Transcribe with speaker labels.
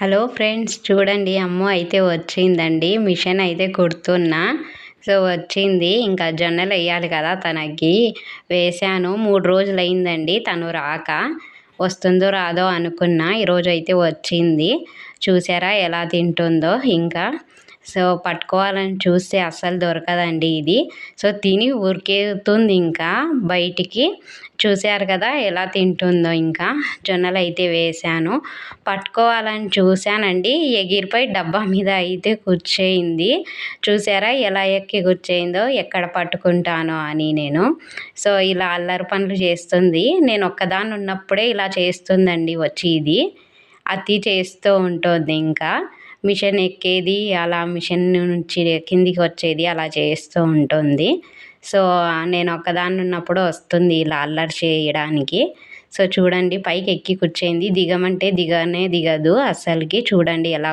Speaker 1: Hello friends చూడండి అమ్మ అయితే వచ్చిందండి. మిషన్ అయితే కుడుతున్నా. సో వచ్చింది. ఇంకా జొన్నలు వేయాలి కదా తనకి. వేశాను. మూడు రోజులు అయిందండి. తను రాక. వస్తుందో రాదో అనుకున్నా. ఈరోజు అయితే వచ్చింది. చూసారా ఎలా తింటుందో ఇంకా. సో పట్టుకోవాలని చూస్తే అస్సలు దొరకదండి ఇది. సో తిని ఉరికేతుంది ఇంకా బయటికి. చూశారు కదా ఎలా తింటుందో ఇంకా. జొన్నలు అయితే వేశాను. పట్టుకోవాలని చూశానండి. ఎగిరిపోయి డబ్బా మీద అయితే కూర్చేయింది. చూసారా ఎలా ఎక్కి కూర్చేయిందో ఎక్కడ పట్టుకుంటానో అని నేను. సో ఇలా అల్లరి పనులు చేస్తుంది. నేను ఒక్కదాన్ని ఉన్నప్పుడే ఇలా చేస్తుందండి వచ్చి ఇది. అతి చేస్తూ ఉంటుంది ఇంకా. మిషన్ ఎక్కేది అలా మిషన్ నుంచి కిందికి వచ్చేది అలా చేస్తూ ఉంటుంది. సో నేను ఒక్కదాన్ని ఉన్నప్పుడు వస్తుంది ఇలా అల్లరి చేయడానికి. సో చూడండి పైకి ఎక్కి కూర్చోయింది దిగమంటే దిగనే దిగదు. అస్సలకి చూడండి ఎలా